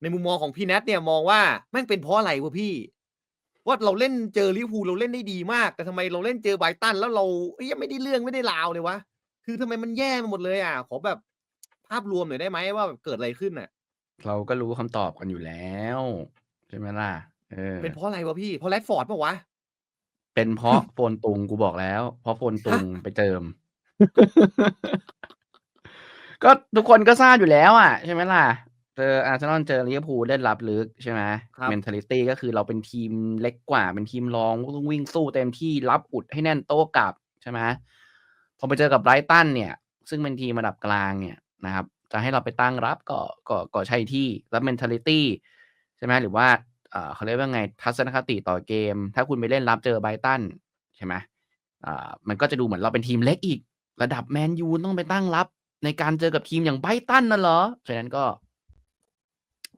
ในมุมมองของพี่แนทเนี่ยมองว่าแม่งเป็นเพราะอะไรวะพี่ ว่าเราเล่นเจอลิเวอร์พูลเราเล่นได้ดีมาก แต่ทำไมเราเล่นเจอไบรตันแล้วเราเอ้ยยังไม่ได้เรื่องไม่ได้ราวเลยวะคือทำไมมันแย่ไปหมดเลยอะ ขอแบบภาพรวมหน่อยได้ไหมว่าแบบเกิดอะไรขึ้นน่ะ เราก็รู้คำตอบกันอยู่แล้วใช่ไหมล่ะเออเป็นเพราะอะไรวะพี่เพราะแรดฟอร์ดเปล่าวะ?เป็นเพราะโฟนตุงกูบอกแล้ว เพราะโฟนตุงไปเจิม ก็ทุกคนก็ทราบอยู่แล้วอะใช่ไหมล่ะ เจออาร์เซนอลเจอลิเวอร์พูลเล่นลับลึกใช่ไหมครับ mentality ก็คือเราเป็นทีมเล็กกว่า เป็นทีมรองก็ต้องวิ่งสู้เต็มที่รับอุดให้แน่นโต้กลับใช่ไหมพอไปเจอกับไบรตันเนี่ย ซึ่งเป็นทีมระดับกลางเนี่ยนะครับ จะให้เราไปตั้งรับก็ก็ก็ใช่ที่แล้ว mentality ใช่ไหมหรือว่าอ่าเขาเรียกว่าไงทัศนคติต่อเกม ถ้าคุณไปเล่นรับเจอไบรตันใช่ไหมอ่ามันก็จะดูเหมือนเราเป็นทีมเล็กอีก ระดับแมนยูต้องไปตั้งรับในการเจอกับทีมอย่างไบรตันน่ะเหรอฉะนั้นก็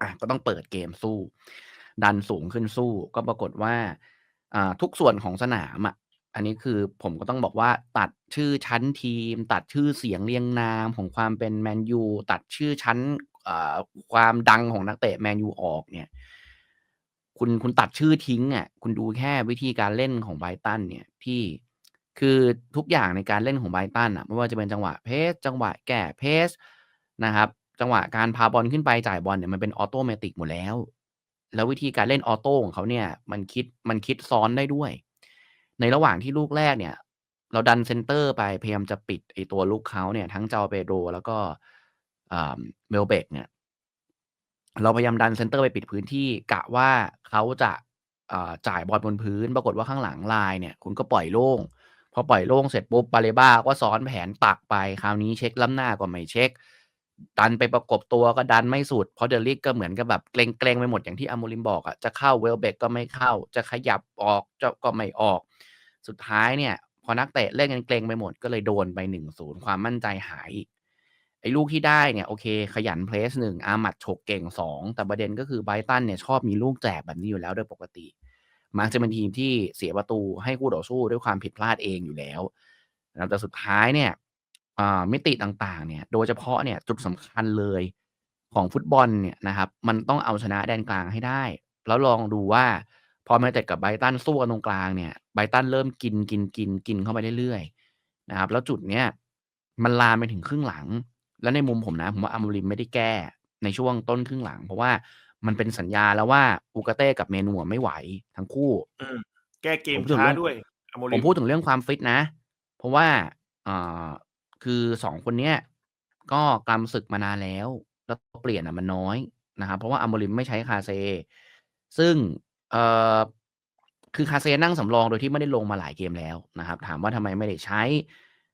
อะก็ต้องเปิดเกมสู้ ดันสูงขึ้นสู้ ก็ปรากฏว่าอ่าทุกส่วนของสนามอะอันนี้คือผมก็ต้องบอกว่าตัดชื่อชั้นทีม ตัดชื่อเสียงเรียงนามของความเป็นแมนยูตัดชื่อชั้นอ่ความดังของนักเตะแมนยูออกเนี่ย คุณคุณตัดชื่อทิ้งอะคุณดูแค่วิธีการเล่นของไบตันเนี่ยพี่คือทุกอย่างในการเล่นของไบตันน่ะไม่ว่าจะเป็นจังหวะเพสจังหวะแก้เพสนะครับ จังหวะการพาบอลขึ้นไปจ่ายบอลเนี่ยมันเป็นออโตเมติกหมดแล้ว แล้ววิธีการเล่นออโตของเขาเนี่ย มันคิดมันคิดซ้อนได้ด้วย ในระหว่างที่ลูกแรกเนี่ย เราดันเซนเตอร์ไปพยายามจะปิดไอ้ตัวลุกเขาเนี่ย ทั้ง João Pedro แล้วก็อ่า Welbeck เนี่ย เราพยายามดันเซนเตอร์ไปปิดพื้นที่กะว่าเขาจะอ่าจ่ายบอลบนพื้น ปรากฏว่าข้างหลังลน์เนี่ย คุณก็ปล่อยโล่งพอปล่อยโล่งเสร็จปุ๊บ Baleba ก็ซ้อนแผนตักไป คราวนี้เช็กล้ำหน้าก็ไม่เช็ก ดันไปประกบตัวก็ดันไม่สุด เพราะ De Ligt ก็เหมือนกับแบบเกรงๆไปหมดอย่างที่ Amorim บอกอะจะเข้า Welbeck ก็ไม่เข้า จะขยับออกจะก็ไม่ออก สุดท้ายเนี่ย พอนักเตะเล่นกันเกรงไปหมดก็เลยโดนไป1-0ความมั่นใจหายอีกไอ้ลูกที่ได้เนี่ยโอเค ขยันเพรส1อาหมัดฉกเก่ง2แต่ประเด็นก็คือไบรตันเนี่ยชอบมีลูกแจกแบบนี้อยู่แล้วโดยปกติ มักจะเป็นทีมที่เสียประตูให้คู่ต่อสู้ด้วยความผิดพลาดเองอยู่แล้วแต่สุดท้ายเนี่ย อ่ามิติต่างๆ เนี่ย โดยเฉพาะเนี่ยจุดสำคัญเลยของฟุตบอลเนี่ยนะครับ มันต้องเอาชนะแดนกลางให้ได้ แล้วลองดูว่าพอแมนยูกับไบรตันสู้กันตรงกลางเนี่ยไบรตันเริ่มกินกินกินกินเข้าไปเรื่อยๆนะครับ แล้วจุดเนี้ยมันลามไปถึงครึ่งหลัง แล้วในมุมผมนะ ผมว่า Amorim ไม่ได้แก้ในช่วงต้นครึ่งหลัง เพราะว่ามันเป็นสัญญาณแล้วว่า Ugarte กับ Menu อะไม่ไหวทั้งคู่อืมแก้เกผมมพูดถึงช้าเรื่องด้วยผม Amorim พูดถึงเรื่องความฟิตนะ เพราะว่า คือ2คนเนี้ยก็กำศึกมานานแล้ว แล้วเปลี่ยนอะมันน้อยนะครับ เพราะว่า Amorim ไม่ใช้ Kase ซึ่งเอ่อคือ Kase นั่งสำรองโดยที่ไม่ได้ลงมาหลายเกมแล้วนะครับ ถามว่าทำไมไม่ได้ใช้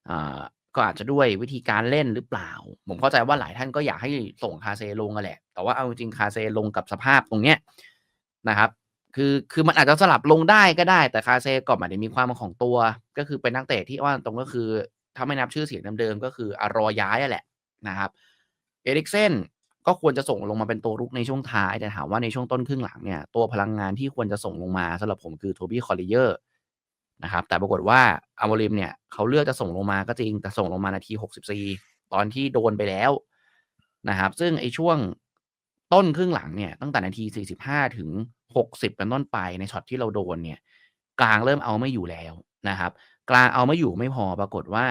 อ่าก็อาจจะด้วยวิธีการเล่นหรือเปล่า ผมเข้าใจว่าหลายท่านก็อยากให้ส่ง Kase ลงอะแหละ แต่ว่าเอาจริงๆ Kase ลงกับสภาพตรงเนี้ยนะครับ คือคือมันอาจจะสลับลงได้ก็ได้ แต่ Kase ก็ไม่ได้มีความของตัว ก็คือเป็นนักเตะที่ว่าตรงก็คือ ถ้าไม่นับชื่อเสียงเดิมๆก็คืออรอย้ายอะแหละนะครับ Eriksen ก็ควรจะส่งลงมาเป็นตัวรุกในช่วงท้าย แต่ถามว่าในช่วงต้นครึ่งหลังเนี่ยตัวพลังงานที่ควรจะส่งลงมาสำหรับผมคือ Toby Collier นะครับแต่ปรากฏว่า Amorim เนี่ยเขาเลือกจะส่งลงมาก็จริง แต่ส่งลงมานาที 64 ตอนที่โดนไปแล้วนะครับซึ่งไอ้ช่วงต้นครึ่งหลังเนี่ยตั้งแต่นาที 45 ถึง 60 เป็นต้นไปในช็อตที่เราโดนเนี่ยกลางเริ่มเอาไม่อยู่แล้ว นะครับ กลางเอาไม่อยู่ไม่พอปรากฏว่า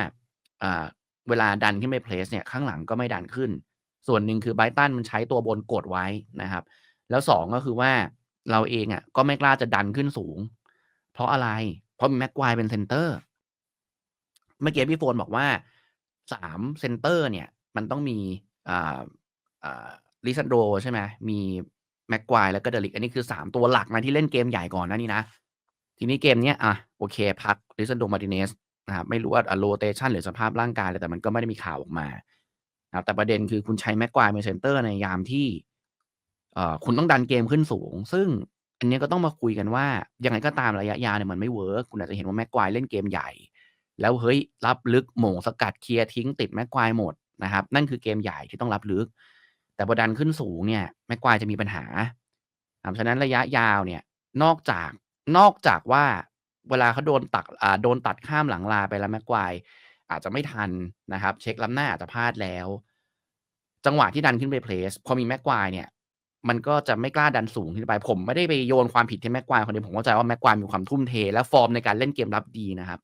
เวลาดันขึ้นไปเพรสเนี่ยข้างหลังก็ไม่ดันขึ้น ส่วนหนึ่งคือไบตันมันใช้ตัวบนกดไว้นะครับ แล้ว 2 ก็คือว่าเราเองอะก็ไม่กล้าจะดันขึ้นสูง เพราะอะไร เพราะมี Maguire เป็นเซนเตอร์ เมื่อกี้พี่โฟนบอกว่า3เซนเตอร์เนี่ย มันต้องมีอ่าอ่า Lisandro ใช่ไหมมี Maguire แล้วก็ De Ligt อันนี้คือ 3 ตัวหลักนะที่เล่นเกมใหญ่ก่อนน้านี้นะ ทีนี้เกมเนี้ยอะโอเค พัก Lisandro Martinez นะครับไม่รู้ว่าอ่าโรเตชันหรือสภาพร่างกายอะไรแต่มันก็ไม่ได้มีข่าวออกมานะแต่ประเด็นคือคุณใช้ Maguire เป็นเซนเตอร์ในยามที่เอ่อคุณต้องดันเกมขึ้นสูง ซึ่งอันนี้ก็ต้องมาคุยกันว่า ยังไงก็ตามระยะยาวเนี่ยมันไม่เวิร์กคุณอาจจะเห็นว่า Maguire เล่นเกมใหญ่ แล้วเฮ้ยรับลึกโหม่งสกัดเคลียร์ทิ้งติด Maguire หมดนะครับ นั่นคือเกมใหญ่ที่ต้องรับลึก แต่พอดันขึ้นสูงเนี่ย Maguire จะมีปัญหาครับฉะนั้นระยะยาวเนี่ยนอกจาก นอกจากว่าเวลาเขาโดนตักอ่าโดนตัดข้ามหลังลาไปแล้ว Maguire อาจจะไม่ทันนะครับ เช็กล้ำหน้าอาจจะพลาดแล้ว จังหวะที่ดันขึ้นไปเพรสพอมี Maguire เนี่ย มันก็จะไม่กล้าดันสูงขึ้นไป ผมไม่ได้ไปโยนความผิดที่แม็กควายคนเดียวผมเข้าใจว่าแม็กควายมีความทุ่มเท และฟอร์มในการเล่นเกมรับดีนะครับ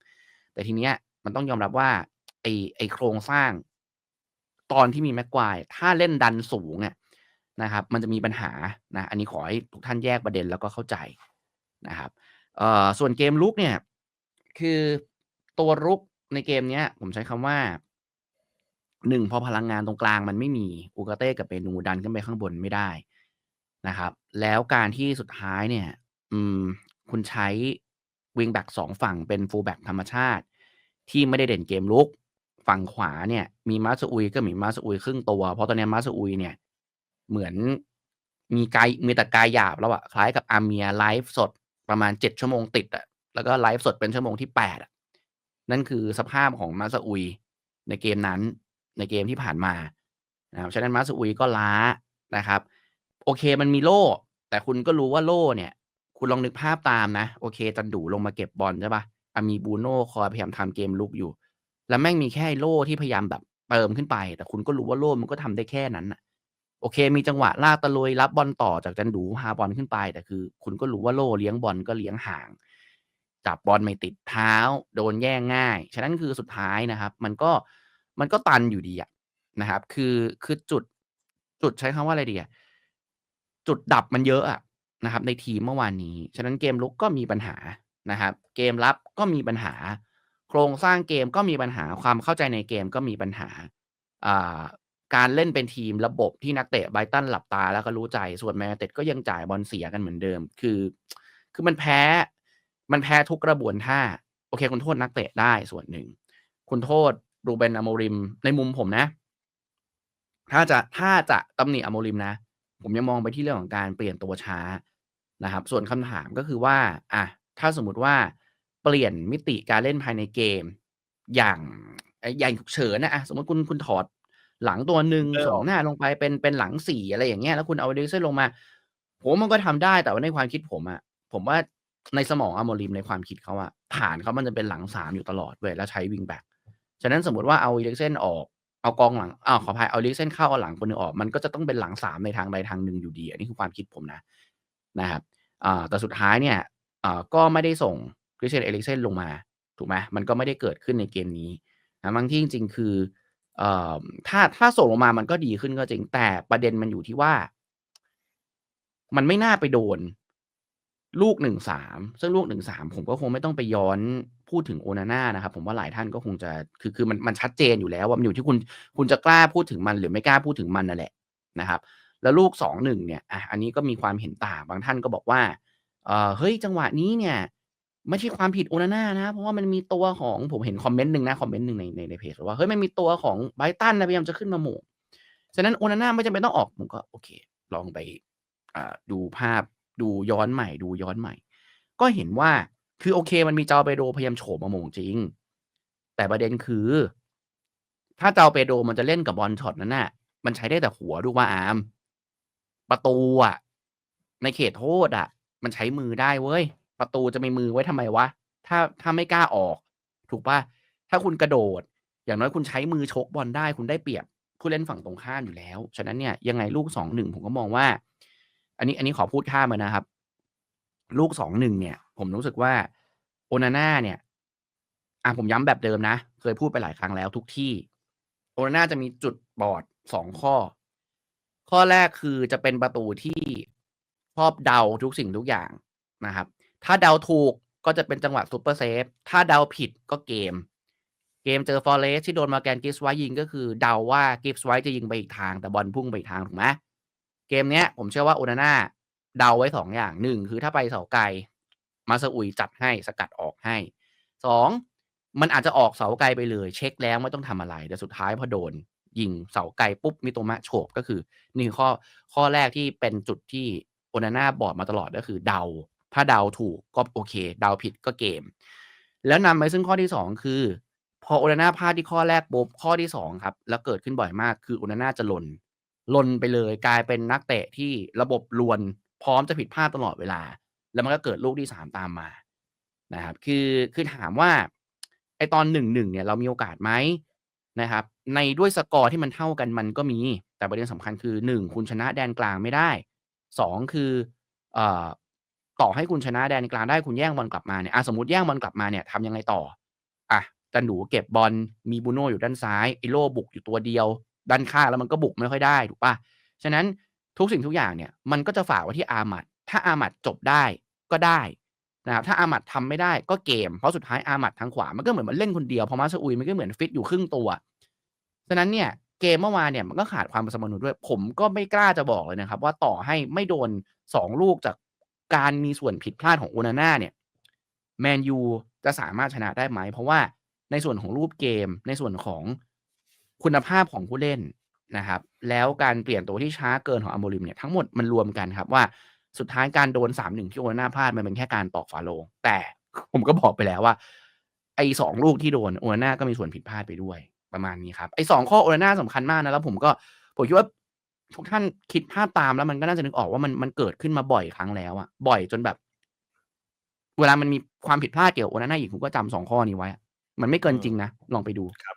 แต่ทีเนี้ยมันต้องยอมรับว่าไอไอโครงสร้าง ตอนที่มีแม็กควายถ้าเล่นดันสูงเนี่ยนะครับ มันจะมีปัญหานะ อันนี้ขอให้ทุกท่านแยกประเด็นแล้วก็เข้าใจ นะครับส่วนเกมลุกเนี่ยคือตัวรุกในเกมเนี้ย ผมใช้คำว่าหนึ่งพอพลังงานตรงกลางมันไม่มีอูกาเต้กับเปนูดันขึ้นไปข้างบนไม่ได้นะครับ แล้วการที่สุดท้ายเนี่ย อืม คุณใช้วิงแบ็กสองฝั่งเป็นฟูลแบ็กธรรมชาติ ที่ไม่ได้เด่นเกมลุก ฝั่งขวาเนี่ย มีมาสอุยก็มีมาสอุยครึ่งตัว เพราะตอนนี้มาสอุยเนี่ย เหมือนมีกายมีแต่กายหยาบแล้วอะคล้ายกับอาเมียไลฟ์สด ประมาณเจ็ดชั่วโมงติดอะแล้วก็ไลฟ์สดเป็นชั่วโมงที่แปดอะนั่นคือสภาพของมาสอุยในเกมนั้นในเกมที่ผ่านมานะครับฉะนั้นมาสอุยก็ล้านะครับ โอเคมันมีโล่ แต่คุณก็รู้ว่าโล่เนี่ย คุณลองนึกภาพตามนะ โอเคจันดูลงมาเก็บบอลใช่ปะอามีบูโน่คอยพยายามทำเกมลุกอยู่ แล้วแม่งมีแค่โล่ที่พยายามแบบเติมขึ้นไป แต่คุณก็รู้ว่าโล่มันก็ทำได้แค่นั้นน่ะ โอเค มีจังหวะลากตะลุยรับบอลต่อจากจันดูพาบอลขึ้นไป แต่คือ คุณก็รู้ว่าโล่เลี้ยงบอลก็เลี้ยงห่าง จับบอลไม่ติดเท้า โดนแย่งง่าย ฉะนั้นคือสุดท้ายนะครับ มันก็มันก็ตันอยู่ดีอะนะครับ คือคือจุดจุดใช้คำว่าอะไรดีอะจุดดับมันเยอะอะนะครับ ในทีมเมื่อวานนี้ ฉะนั้นเกมลุกก็มีปัญหานะครับ เกมรับก็มีปัญหา โครงสร้างเกมก็มีปัญหาความเข้าใจในเกมก็มีปัญหาอ่า การเล่นเป็นทีมระบบที่นักเตะไบตันหลับตาแล้วก็รู้ใจ ส่วนแมนเต็ดก็ยังจ่ายบอลเสียกันเหมือนเดิม คือ คือมันแพ้ มันแพ้ทุกกระบวนท่า โอเค คุณโทษนักเตะได้ส่วนหนึ่ง คุณโทษรูเบนอโมริม ในมุมผมนะ ถ้าจะ ถ้าจะตำหนิอโมริมนะ ผมยังมองไปที่เรื่องของการเปลี่ยนตัวช้านะครับ ส่วนคำถามก็คือว่า อะ ถ้าสมมุติว่าเปลี่ยนมิติการเล่นภายในเกม อย่างอย่างฉุกเฉินอะอะสมมติคุณคุณถอด หลังตัวหนึ่งเออสองหน้าลงไปเป็นเป็นหลัง4อะไรอย่างเงี้ยแล้วคุณเอา Eriksen ลงมา ผมว่ามันก็ทำได้แต่ว่าในความคิดผมอะผมว่าในสมองอโมริมในความคิดเขาอะฐานเขามันจะเป็นหลัง3อยู่ตลอดเว้ยแล้วใช้วิงแบ็กฉะนั้นสมมุติว่าเอา Eriksen ออกเอากองหลังอ้าวขออภัยเอา Eriksen เข้าเอาหลังคนหนึ่งออกมันก็จะต้องเป็นหลัง3ในทางใดทางหนึ่งอยู่ดี อันนี้คือความคิดผมนะนะครับอ่าแต่สุดท้ายเนี่ยอ่าก็ไม่ได้ส่ง Christian Eriksen ลงมาถูกไหมมันก็ไม่ได้เกิดขึ้นในเกมนี้นะบางที่จริง ๆ คือเอ่อ ถ้าถ้าส่งลงมามันก็ดีขึ้นก็จริง แต่ประเด็นมันอยู่ที่ว่า มันไม่น่าไปโดน ลูก1-3ซึ่งลูก1-3ผมก็คงไม่ต้องไปย้อนพูดถึง Onana นะครับ ผมว่าหลายท่านก็คงจะคือคือมันมันชัดเจนอยู่แล้ว ว่ามันอยู่ที่คุณคุณจะกล้าพูดถึงมันหรือไม่กล้าพูดถึงมันนั่นแหละนะครับ แล้วลูก2-1เนี่ยอะอันนี้ก็มีความเห็นต่างบางท่านก็บอกว่าเออเฮ้ยจังหวะนี้เนี่ย ไม่ใช่ความผิด Onana นะเพราะว่ามันมีตัวของผมเห็นคอมเมนต์หนึ่งนะคอมเมนต์หนึ่งในในในเพจว่าเฮ้ยมันมีตัวของไบตันนะพยายามจะขึ้นมาหม่งฉะนั้น Onana ไม่จำเป็นต้องออกผมก็โอเค ลองไปดูภาพดูย้อนใหม่ ดูย้อนใหม่ ก็เห็นว่าคือโอเค มันมี João Pedro พยายามโฉบมาหม่งจริง แต่ประเด็นคือ ถ้า João Pedro มันจะเล่นกับบอลช็อตนั้นน่ะ มันใช้ได้แต่หัวถูกเปล่าอามประตูอะในเขตโทษอะมันใช้มือได้เว้ย ประตูจะมีมือไว้ทำไมวะ ถ้าถ้าไม่กล้าออก ถูกปล่าถ้าคุณกระโดด อย่างน้อยคุณใช้มือชกบอลได้คุณได้เปรียบผู้เล่นฝั่งตรงข้ามอยู่แล้ว ฉะนั้นเนี่ยยังไงลูก2-1ผมก็มองว่า อันนี้อันนี้ขอพูดข้ามเลยนะครับ ลูก2-1เนี่ย ผมรู้สึกว่า Onana เนี่ยอะผมย้ำแบบเดิมนะ เคยพูดไปหลายครั้งแล้วทุกที่ Onana จะมีจุดบอด2ข้อ ข้อแรกคือจะเป็นประตูที่ชอบเดาทุกสิ่งทุกอย่างนะครับ ถ้าเดาถูกก็จะเป็นจังหวะซุปเปอร์เซฟ ถ้าเดาผิดก็เกม เกมเจอ Forest ที่โดน Morgan Gibbs-White ยิงก็คือเดาว่า Gibbs-White จะยิงไปอีกทางแต่บอลพุ่งไปอีกทางถูกไหมเกมเนี้ย ผมเชื่อว่า Onana เดาไว้2องอย่าง1คือถ้าไปเสาไกลมาซาอุยจัดให้สกัดออกให้2มันอาจจะออกเสาไกลไปเลย เช็กแล้วไม่ต้องทำอะไร แต่สุดท้ายพอโดน ยิงเสาไกลปุ๊บ Mitoma โฉบก็คือ นี่ข้อข้อแรกที่เป็นจุดที่ Onana บอดมาตลอดก็คือเดา ถ้าเดาถูกก็โอเคเดาผิดก็เกม แล้วนำไปซึ่งข้อที่ 2 คือ พอ Onana พลาดที่ข้อแรกปุ๊บข้อที่2ครับแล้วเกิดขึ้นบ่อยมากคือ Onana จะลนลนไปเลยกลายเป็นนักเตะที่ระบบรวนพร้อมจะผิดพลาดตลอดเวลา แล้วมันก็เกิดลูกที่ 3 ตามมานะครับคือคือถามว่าไอตอน1-1เนี่ยเรามีโอกาสไหมนะครับ ในด้วยสกอร์ที่มันเท่ากันมันก็มี แต่ประเด็นสำคัญคือ 1 คุณชนะแดนกลางไม่ได้สองคือเอ่อ ต่อให้คุณชนะแดนกลางได้คุณแย่งบอลกลับมาเนี่ยอะสมมติแย่งบอลกลับมาเนี่ยทำยังไงต่ออะจันดูเก็บบอลมีบูโน่อยู่ด้านซ้ายไอโลบุกอยู่ตัวเดียว ด้านข้างแล้วมันก็บุกไม่ค่อยได้ถูกปะฉะนั้นทุกสิ่งทุกอย่างเนี่ยมันก็จะฝากไว้ที่อามัดถ้าอามัดจบได้ก็ได้นะครับถ้าอามัดทำไม่ได้ก็เกม เพราะสุดท้ายอามัดทางขวา มันก็เหมือนมันเล่นคนเดียวพอมาซาอุยมันก็เหมือนฟิตอยู่ครึ่งตัว ฉะนั้นเนี่ยเกมเมื่อวานเนี่ยมันก็ขาดความสมดุลด้วย ผมก็ไม่กล้าจะบอกเลยนะครับ ว่าต่อให้ไม่โดนสองลูกจาก การมีส่วนผิดพลาดของโอนาน่าเนี่ยแมนยูจะสามารถชนะได้ไหม เพราะว่าในส่วนของรูปเกมในส่วนของคุณภาพของผู้เล่นนะครับ แล้วการเปลี่ยนตัวที่ช้าเกินของอัมโบริมเนี่ยทั้งหมดมันรวมกันครับว่าสุดท้ายการโดนสามหนึ่งที่โอนาน่าพลาดมันเป็นแค่การตอกฝาโลง แต่ผมก็บอกไปแล้วว่า ไอ้สองลูกที่โดนโอนาน่าก็มีส่วนผิดพลาดไปด้วยประมาณนี้ครับไอ้สองข้อโอนาน่าสำคัญมากนะแล้วผมก็ผมคิดว่า ทุกท่านคิดภาพตามแล้วมันก็น่าจะนึกออกว่ามันมันเกิดขึ้นมาบ่อยครั้งแล้วอะบ่อยจนแบบ เวลามันมีความผิดพลาดเกี่ยวกับโอนาน่าอีกผมก็จำสองข้อนี้ไว้ มันไม่เกินจริงนะ ลองไปดูครับ